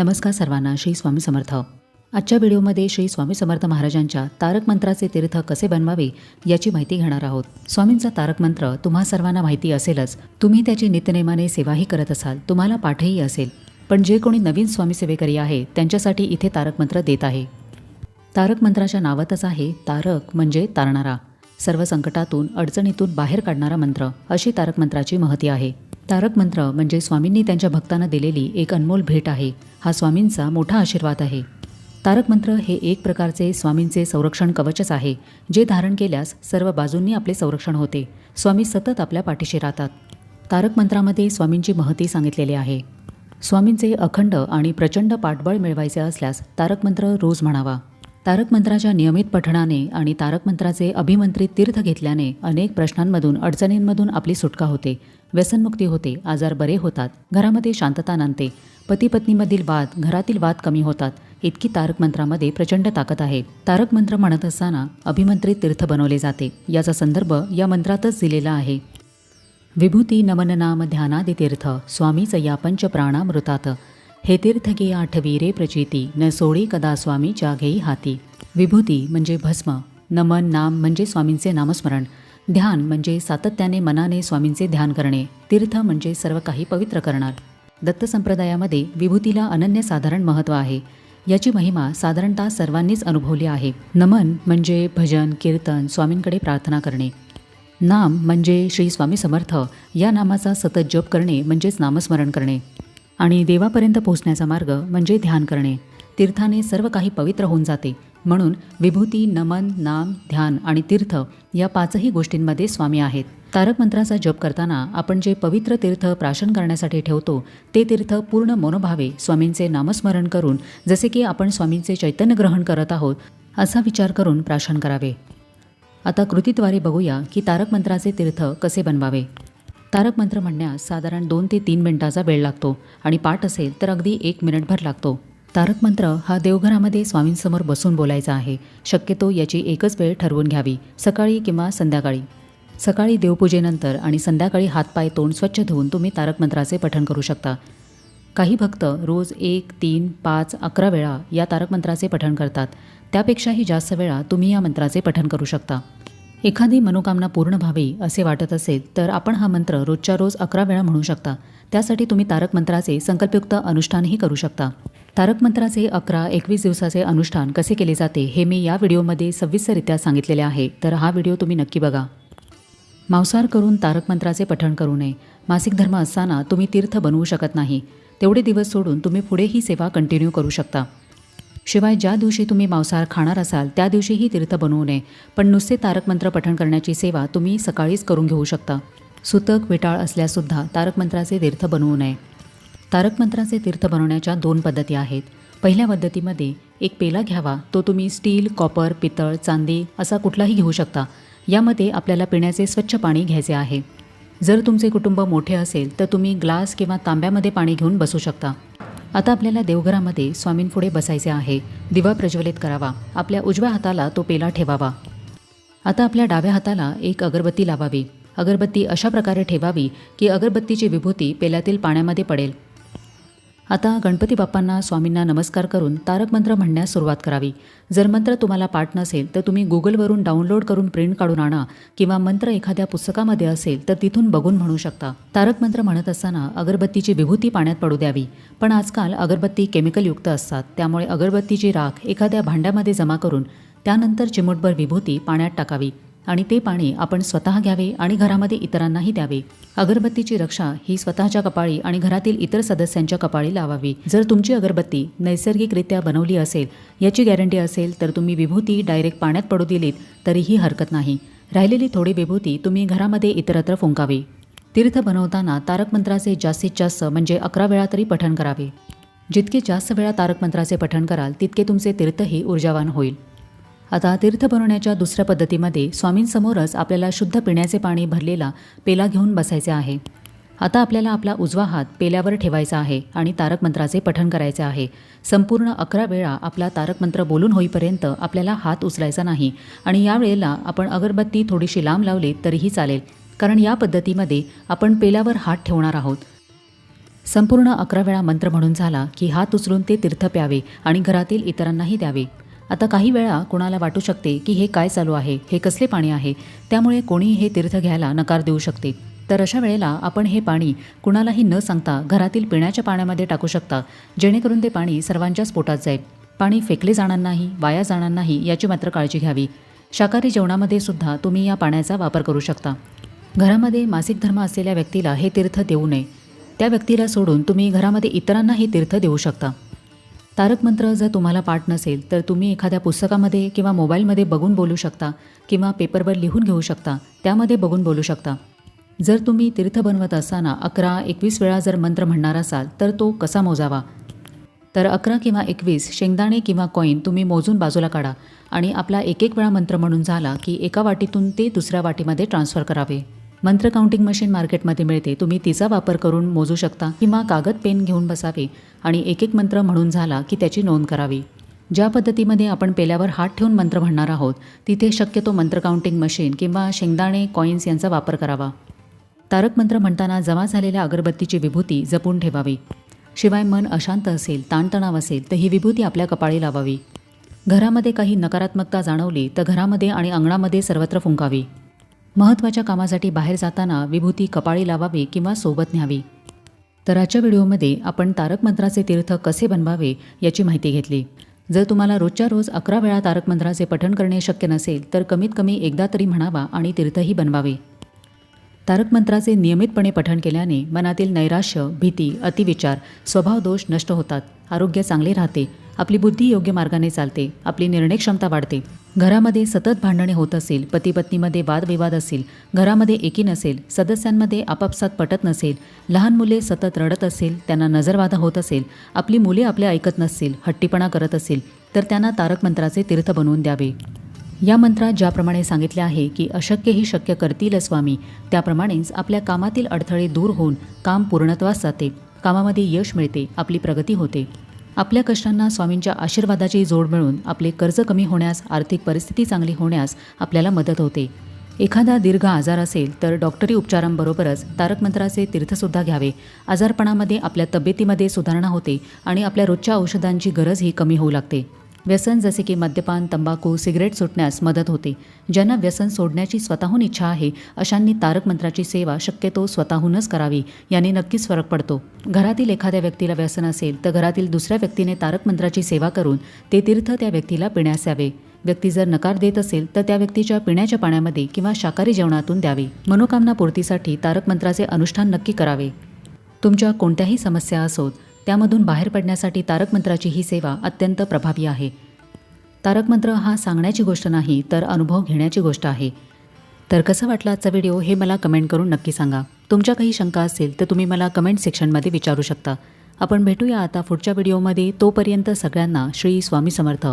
नमस्कार सर्वांना श्री स्वामी समर्थ. आजच्या व्हिडिओमध्ये श्री स्वामी समर्थ महाराजांच्या तारक मंत्राचे तीर्थ कसे बनवावे याची माहिती घेणार आहोत. स्वामींचा तारक मंत्र तुम्हा सर्वांना माहिती असेलच. तुम्ही त्याची नित्यनेमाने सेवाही करत असाल तुम्हाला पाठही असेल. पण जे कोणी नवीन स्वामी सेवेकरी आहे त्यांच्यासाठी इथे तारक मंत्र देत आहे. तारक मंत्राच्या नावातच आहे तारक म्हणजे तारणारा. सर्व संकटातून अडचणीतून बाहेर काढणारा मंत्र. अशी तारक मंत्राची महती आहे. तारक मंत्र म्हणजे स्वामींनी त्यांच्या भक्तांना दिलेली एक अनमोल भेट आहे. हा स्वामींचा मोठा आशीर्वाद आहे. तारक मंत्र हे एक प्रकारचे स्वामींचे संरक्षण कवचच आहे जे धारण केल्यास सर्व बाजूंनी आपले संरक्षण होते. स्वामी सतत आपल्या पाठीशी राहतात. तारक मंत्रामध्ये स्वामींची महती सांगितलेली आहे. स्वामींचे अखंड आणि प्रचंड पाठबळ मिळवायचे असल्यास तारक मंत्र रोज म्हणावा. तारक मंत्राच्या नियमित पठणाने आणि तारक मंत्राचे अभिमंत्रित तीर्थ घेतल्याने अनेक प्रश्नांमधून अडचणींमधून आपली सुटका होते. व्यसनमुक्ती होते आजार बरे होतात घरामध्ये शांतता नांदते पती पत्नीमधील वाद घरातील वाद कमी होतात. इतकी तारक मंत्रामध्ये प्रचंड ताकद आहे. तारक मंत्र म्हणत असताना अभिमंत्रित तीर्थ बनवले जाते. याचा संदर्भ या मंत्रातच दिलेला आहे. विभूती नमननाम ध्यानादि तीर्थ स्वामीच या पंच प्राणामृतात हे तीर्थ घे आठवी रे प्रचिती न सोळी कदा स्वामीच्या घेई हाती. विभूती म्हणजे भस्म नमन नाम म्हणजे स्वामींचे नामस्मरण ध्यान म्हणजे सातत्याने मनाने स्वामींचे ध्यान करणे तीर्थ म्हणजे सर्व काही पवित्र करणार. दत्त संप्रदायामध्ये विभूतीला अनन्यसाधारण महत्त्व आहे. याची महिमा साधारणतः सर्वांनीच अनुभवली आहे. नमन म्हणजे भजन कीर्तन स्वामींकडे प्रार्थना करणे. नाम म्हणजे श्री स्वामी समर्थ या नामाचा सतत जप करणे म्हणजेच नामस्मरण करणे. आणि देवापर्यंत पोहोचण्याचा मार्ग म्हणजे ध्यान करणे. तीर्थाने सर्व काही पवित्र होऊन जाते. म्हणून विभूती नमन नाम ध्यान आणि तीर्थ या पाचही गोष्टींमध्ये स्वामी आहेत. तारक मंत्राचा जप करताना आपण जे पवित्र तीर्थ प्राशन करण्यासाठी ठेवतो ते तीर्थ पूर्ण मनोभावे स्वामींचे नामस्मरण करून जसे की आपण स्वामींचे चैतन्य ग्रहण करत आहोत असा विचार करून प्राशन करावे. आता कृतीद्वारे बघूया की तारक मंत्राचे तीर्थ कसे बनवावे. तारक मंत्र म्हणण्यास साधारण दोन ते तीन मिनिटाचा वेळ लागतो आणि पाठ असेल तर अगदी एक मिनिटभर लागतो. तारक मंत्र हा देवघरामध्ये स्वामींसमोर बसून बोलायचा आहे. शक्यतो याची एकच वेळ ठरवून घ्यावी सकाळी किंवा संध्याकाळी. सकाळी देवपूजेनंतर आणि संध्याकाळी हातपाय तोंड स्वच्छ धुवून तुम्ही तारक मंत्राचे पठण करू शकता. काही भक्त रोज एक तीन पाच अकरा वेळा या तारक मंत्राचे पठण करतात. त्यापेक्षाही जास्त वेळा तुम्ही या मंत्राचे पठण करू शकता. एखादी मनोकामना पूर्ण व्हावी असे वाटत असेल तर आपण हा मंत्र रोजच्या रोज अकरा वेळा म्हणू शकता. त्यासाठी तुम्ही तारक मंत्राचे संकल्पयुक्त अनुष्ठानही करू शकता. तारक मंत्राचे अकरा एकवीस दिवसाचे अनुष्ठान कसे केले जाते हे मी या व्हिडिओमध्ये सविस्तररित्या सांगितलेले आहे. तर हा व्हिडिओ तुम्ही नक्की बघा. मांसाहार करून तारक मंत्राचे पठण करू नये. मासिक धर्म असताना तुम्ही तीर्थ बनवू शकत नाही. तेवढे दिवस सोडून तुम्ही पुढे ही सेवा कंटिन्यू करू शकता. शिवाय ज्या दिवशी तुम्ही मांसाहार खाणार असाल त्या दिवशीही तीर्थ बनवू नये. पण नुसते तारकमंत्र पठण करण्याची सेवा तुम्ही सकाळीच करून घेऊ शकता. सुतक विटाळ असल्यासुद्धा तारकमंत्राचे तीर्थ बनवू नये. तारकमंत्राचे तीर्थ बनवण्याच्या दोन पद्धती आहेत. पहिल्या पद्धतीमध्ये एक पेला घ्यावा. तो तुम्ही स्टील कॉपर पितळ चांदी असा कुठलाही घेऊ शकता. यामध्ये आपल्याला पिण्याचे स्वच्छ पाणी घ्यायचे आहे. जर तुमचे कुटुंब मोठे असेल तर तुम्ही ग्लास किंवा तांब्यामध्ये पाणी घेऊन बसू शकता. आता आपल्याला देवघरामध्ये स्वामींपुढे बसायचे आहे. दिवा प्रज्वलित करावा. आपल्या उजव्या हाताला तो पेला ठेवावा. आता आपल्या डाव्या हाताला एक अगरबत्ती लावावी. अगरबत्ती अशा प्रकारे ठेवावी की अगरबत्तीची विभूती पेल्यातील पाण्यामध्ये पडेल. आता गणपती बाप्पांना स्वामींना नमस्कार करून तारक मंत्र म्हणण्यास सुरुवात करावी. जर मंत्र तुम्हाला पाठ नसेल तर तुम्ही गुगलवरून डाउनलोड करून प्रिंट काढून आणा किंवा मंत्र एखाद्या पुस्तकामध्ये असेल तर तिथून बघून म्हणू शकता. तारक मंत्र म्हणत असताना अगरबत्तीची विभूती पाण्यात पडू द्यावी. पण आजकाल अगरबत्ती केमिकलयुक्त असतात त्यामुळे अगरबत्तीची राख एखाद्या भांड्यामध्ये जमा करून त्यानंतर चिमूटभर विभूती पाण्यात टाकावी. आणि ते पाणी आपण स्वतः घ्यावे आणि घरामध्ये इतरांनाही द्यावे. अगरबत्तीची रक्षा ही स्वतःच्या कपाळी आणि घरातील इतर सदस्यांच्या कपाळी लावावी. जर तुमची अगरबत्ती नैसर्गिकरित्या बनवली असेल याची गॅरंटी असेल तर तुम्ही विभूती डायरेक्ट पाण्यात पडू दिलीत तरीही हरकत नाही. राहिलेली थोडी विभूती तुम्ही घरामध्ये इतरत्र फुंकावी. तीर्थ बनवताना तारक मंत्राचे जास्तीत जास्त म्हणजे अकरा वेळा तरी पठण करावे. जितके जास्त वेळा तारक मंत्राचे पठण कराल तितके तुमचे तीर्थही ऊर्जावान होईल. आता तीर्थ भरवण्याच्या दुसऱ्या पद्धतीमध्ये स्वामींसमोरच आपल्याला शुद्ध पिण्याचे पाणी भरलेला पेला घेऊन बसायचे आहे. आता आपल्याला आपला उजवा हात पेल्यावर ठेवायचा आहे आणि तारक मंत्राचे पठण करायचे आहे. संपूर्ण अकरा वेळा आपला तारक मंत्र बोलून होईपर्यंत आपल्याला हात उचलायचा नाही आणि या वेळेला आपण अगरबत्ती थोडीशी लांब लावली तरीही चालेल कारण या पद्धतीमध्ये आपण पेल्यावर हात ठेवणार आहोत. संपूर्ण अकरा वेळा मंत्र म्हणून झाला की हात उचलून ते तीर्थ प्यावे आणि घरातील इतरांनाही द्यावे. आता काही वेळा कुणाला वाटू शकते की हे काय चालू आहे हे कसले पाणी आहे त्यामुळे कोणी हे तीर्थ घ्यायला नकार देऊ शकते. तर अशा वेळेला आपण हे पाणी कुणालाही न सांगता घरातील पिण्याच्या पाण्यामध्ये टाकू शकता जेणेकरून ते पाणी सर्वांच्याच पोटात जाईल. पाणी फेकले जाणार नाही वाया जाणार नाही याची मात्र काळजी घ्यावी. शाकाहारी जेवणामध्ये सुद्धा तुम्ही या पाण्याचा वापर करू शकता. घरामध्ये मासिक धर्म असलेल्या व्यक्तीला हे तीर्थ देऊ नये. त्या व्यक्तीला सोडून तुम्ही घरामध्ये इतरांना हे तीर्थ देऊ शकता. तारक मंत्र जर तुम्हाला पाठ नसेल तर तुम्ही एखाद्या पुस्तकामध्ये किंवा मोबाईलमध्ये बघून बोलू शकता किंवा पेपरवर लिहून घेऊ शकता. त्यामध्ये बघून बोलू शकता. जर तुम्ही तीर्थ बनवत असताना अकरा एकवीस वेळा जर मंत्र म्हणणार असाल तर तो कसा मोजावा? तर अकरा किंवा एकवीस शेंगदाणे किंवा कॉईन तुम्ही मोजून बाजूला काढा आणि आपला एक एक वेळा मंत्र म्हणून झाला की एका वाटीतून ते दुसऱ्या वाटीमध्ये ट्रान्सफर करावे. मंत्र काउंटिंग मशीन मार्केटमध्ये मिळते. तुम्ही तिचा वापर करून मोजू शकता किंवा कागद पेन घेऊन बसावे आणि एक एक मंत्र म्हणून झाला की त्याची नोंद करावी. ज्या पद्धतीमध्ये आपण पेल्यावर हात ठेवून मंत्र म्हणणार आहोत तिथे शक्यतो मंत्र काउंटिंग मशीन किंवा शेंगदाणे कॉईन्स यांचा वापर करावा. तारक मंत्र म्हणताना जमा झालेल्या अगरबत्तीची विभूती जपून ठेवावी. शिवाय मन अशांत असेल ताणतणाव असेल तर ही विभूती आपल्या कपाळी लावावी. घरामध्ये काही नकारात्मकता जाणवली तर घरामध्ये आणि अंगणामध्ये सर्वत्र फुंकावी. महत्त्वाच्या कामासाठी बाहेर जाताना विभूती कपाळी लावावी किंवा सोबत न्यावी. तर आजच्या व्हिडिओमध्ये आपण तारक मंत्राचे तीर्थ कसे बनवावे याची माहिती घेतली. जर तुम्हाला रोजच्या रोज अकरा वेळा तारक मंत्राचे पठण करणे शक्य नसेल तर कमीत कमी एकदा तरी म्हणावा आणि तीर्थही बनवावे. तारक मंत्राचे नियमितपणे पठण केल्याने मनातील नैराश्य भीती अतिविचार स्वभावदोष नष्ट होतात. आरोग्य चांगले राहते. आपली बुद्धी योग्य मार्गाने चालते आपली निर्णय क्षमता वाढते. घरामध्ये सतत भांडणे होत असेल पती पत्नीमध्ये वादविवाद असेल घरामध्ये एकी नसेल सदस्यांमध्ये आपापसात पटत नसेल लहान मुले सतत रडत असेल त्यांना नजरबाधा होत असेल आपली मुले आपले ऐकत नसतील हट्टीपणा करत असेल तर त्यांना तारक मंत्राचे तीर्थ बनवून द्यावे. या मंत्रात ज्याप्रमाणे सांगितले आहे की अशक्य ही शक्य करतील स्वामी त्याप्रमाणेच आपल्या कामातील अडथळे दूर होऊन काम पूर्णत्वास जाते. कामामध्ये यश मिळते आपली प्रगती होते. आपल्या कष्टांना स्वामींच्या आशीर्वादाची जोड मिळून आपले कर्ज कमी होण्यास आर्थिक परिस्थिती चांगली होण्यास आपल्याला मदत होते. एखादा दीर्घ आजार असेल तर डॉक्टरी उपचारांबरोबरच तारकमंत्राचे तीर्थसुद्धा घ्यावे. आजारपणामध्ये आपल्या तब्येतीमध्ये सुधारणा होते आणि आपल्या रोजच्या औषधांची गरजही कमी होऊ लागते. व्यसन जसे की मद्यपान तंबाखू सिगरेट सुटण्यास मदत होते. ज्यांना व्यसन सोडण्याची स्वतःहून इच्छा आहे अशांनी तारक मंत्राची सेवा शक्यतो स्वतःहूनच करावी याने नक्कीच फरक पडतो. घरातील एखाद्या व्यक्तीला व्यसन असेल तर घरातील दुसऱ्या व्यक्तीने तारक मंत्राची सेवा करून ते तीर्थ त्या व्यक्तीला पिण्यास यावे व्यक्ती जर नकार देत असेल तर त्या व्यक्तीच्या पिण्याच्या पाण्यामध्ये किंवा शाकाहारी जेवणातून द्यावे. मनोकामना पूर्तीसाठी तारक मंत्राचे अनुष्ठान नक्की करावे. तुमच्या कोणत्याही समस्या असोत त्यामधून बाहेर पडण्यासाठी तारक मंत्राची ही सेवा अत्यंत प्रभावी आहे. तारक मंत्र हा सांगण्याची गोष्ट नाही तर अनुभव घेण्याची गोष्ट आहे. तर कसं वाटलं आजचा व्हिडिओ हे मला कमेंट करून नक्की सांगा. तुमच्या काही शंका असतील तर तुम्ही मला कमेंट सेक्शनमध्ये विचारू शकता. आपण भेटूया आता पुढच्या व्हिडिओमध्ये. तोपर्यंत सगळ्यांना श्री स्वामी समर्थ.